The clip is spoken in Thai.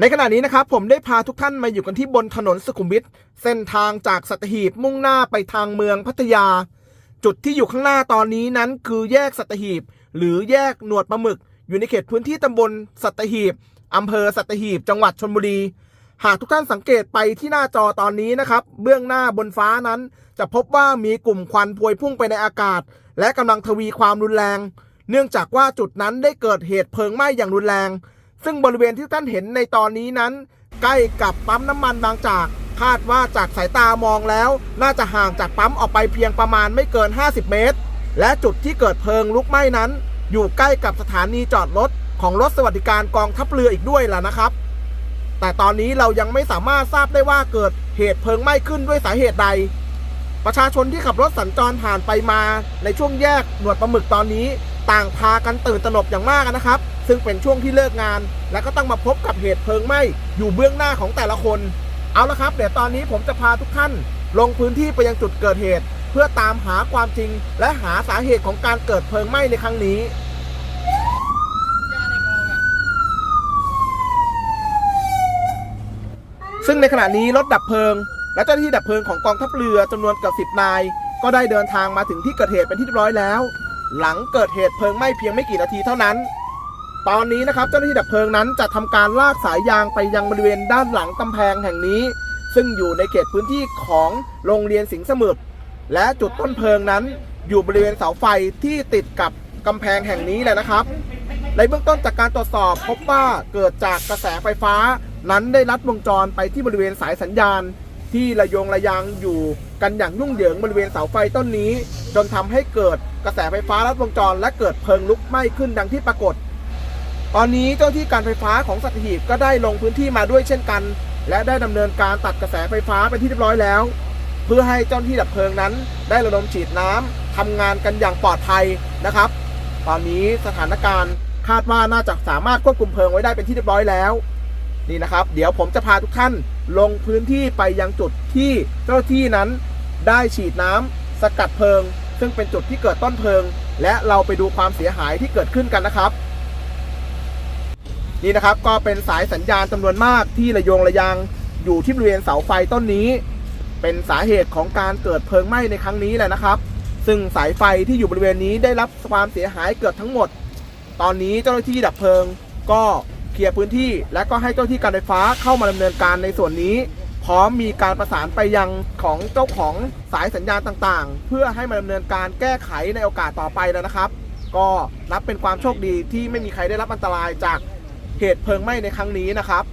ในขณะนี้นะครับผมได้พาทุกท่านมาอยู่กันที่บนถนนสุขุมวิทเส้นทางจากสัตหีบมุ่งหน้าไปทางเมืองพัทยา จุดที่อยู่ข้างหน้าตอนนี้นั้นคือแยกสัตหีบ หรือแยกหนวดปลาหมึก อยู่ในเขตพื้นที่ตำบลสัตหีบอำเภอสัตหีบ จังหวัดชลบุรี หากทุกท่านสังเกตไปที่หน้าจอตอนนี้นะครับ เบื้องหน้าบนฟ้านั้น จะพบว่ามีกลุ่มควันพวยพุ่งไปในอากาศ และกำลังทวีความรุนแรง เนื่องจากว่าจุดนั้นได้เกิดเหตุเพลิงไหม้อย่างรุนแรง ซึ่งบริเวณที่ท่านเห็นในตอนนี้นั้น ใกล้กับปั๊มน้ำมันบางจาก คาดว่าจากสายตามองแล้ว น่าจะห่างจากปั๊มออกไปเพียงประมาณไม่เกิน 50 เมตร และจุดที่เกิดเพลิงลุกไหม้นั้น อยู่ใกล้กับสถานีจอดรถของรถสวัสดิการกองทัพเรืออีกด้วยล่ะนะครับ แต่ตอนนี้เรายังไม่สามารถทราบได้ว่าเกิดเหตุเพลิงไหม้ขึ้นด้วยสาเหตุใด ประชาชนที่ขับรถสัญจรผ่านไปมาในช่วงแยกหนวดปลาหมึกตอนนี้ ต่างพากันตื่นตระหนกอย่างมากนะครับ ซึ่งเป็นช่วงที่เลิกงาน และก็ต้องมาพบกับเหตุเพลิงไหม้อยู่เบื้องหน้าของแต่ละคน เอาละครับเดี๋ยวตอนนี้ผมจะพาทุกท่าน ลงพื้นที่ไปยังจุดเกิดเหตุ เพื่อตามหาความจริง และหาสาเหตุของการเกิดเพลิงไหม้ในครั้งนี้ซึ่งในขณะนี้รถดับเพลิง และเจ้าหน้าที่ดับเพลิงของกองทัพเรือจำนวนเกือบสิบนาย ก็ได้เดินทางมาถึงที่เกิดเหตุเป็นที่เรียบร้อยแล้ว หลังเกิดเหตุเพลิงไหม้เพียงไม่กี่นาทีเท่านั้น ตอนนี้นะครับเจ้าหน้าที่ดับเพลิงนั้นจะทำการลากสายยางไปยังบริเวณด้านหลังกำแพงแห่งนี้ ซึ่งอยู่ในเขตพื้นที่ของโรงเรียนสิงห์สมุทรและจุดต้นเพลิงนั้น อยู่บริเวณเสาไฟที่ติดกับกำแพงแห่งนี้แหละนะครับในเบื้องต้นจากการตรวจสอบพบว่าเกิดจากกระแสไฟฟ้านั้นได้ลัดวงจรไปที่บริเวณสายสัญญาณ ที่ระโยงระยางอยู่กันอย่างยุ่งเหยิงบริเวณเสาไฟต้นนี้ จนทำให้เกิดกระแสไฟฟ้าลัดวงจรและเกิดเพลิงลุกไหม้ขึ้นดังที่ปรากฏ ตอนนี้เจ้าที่การไฟฟ้าของสัตหีบก็ได้ลงพื้นที่มาด้วยเช่นกัน และได้ดำเนินการตัดกระแสไฟฟ้าไปที่เรียบร้อยแล้ว เพื่อให้เจ้าหน้าที่ดับเพลิงนั้น ได้ระดมฉีดน้ำทำงานกันอย่างปลอดภัยนะครับ ตอนนี้สถานการณ์คาดว่าน่าจะสามารถควบคุมเพลิงไว้ได้เป็นที่เรียบร้อยแล้ว นี่นะครับ เดี๋ยวผมจะพาทุกท่านลงพื้นที่ไปยังจุดที่เจ้าหน้าที่นั้นได้ฉีดน้ำสกัดเพลิง ซึ่งเป็นจุดที่เกิดต้นเพลิง และเราไปดูความเสียหายที่เกิดขึ้นกันนะครับ นี่นะครับก็เป็นสายสัญญาณจำนวนมากที่ระยงระยางอยู่ที่บริเวณเสาไฟต้นนี้ เป็นสาเหตุของการเกิดเพลิงไหม้ในครั้งนี้แหละนะครับ ซึ่งสายไฟที่อยู่บริเวณนี้ได้รับความเสียหายเกือบทั้งหมด ตอนนี้เจ้าหน้าที่ดับเพลิงก็ เคลียร์พื้นที่ และก็ให้เจ้าหน้าที่การไฟฟ้าเข้ามาดำเนินการในส่วนนี้ พร้อมมีการประสานไปยังของเจ้าของสายสัญญาณต่างๆ เพื่อให้มาดำเนินการแก้ไขในโอกาสต่อไปแล้วนะครับ ก็นับเป็นความโชคดีที่ไม่มีใครได้รับอันตรายจากเหตุเพลิงไหม้ในครั้งนี้นะครับ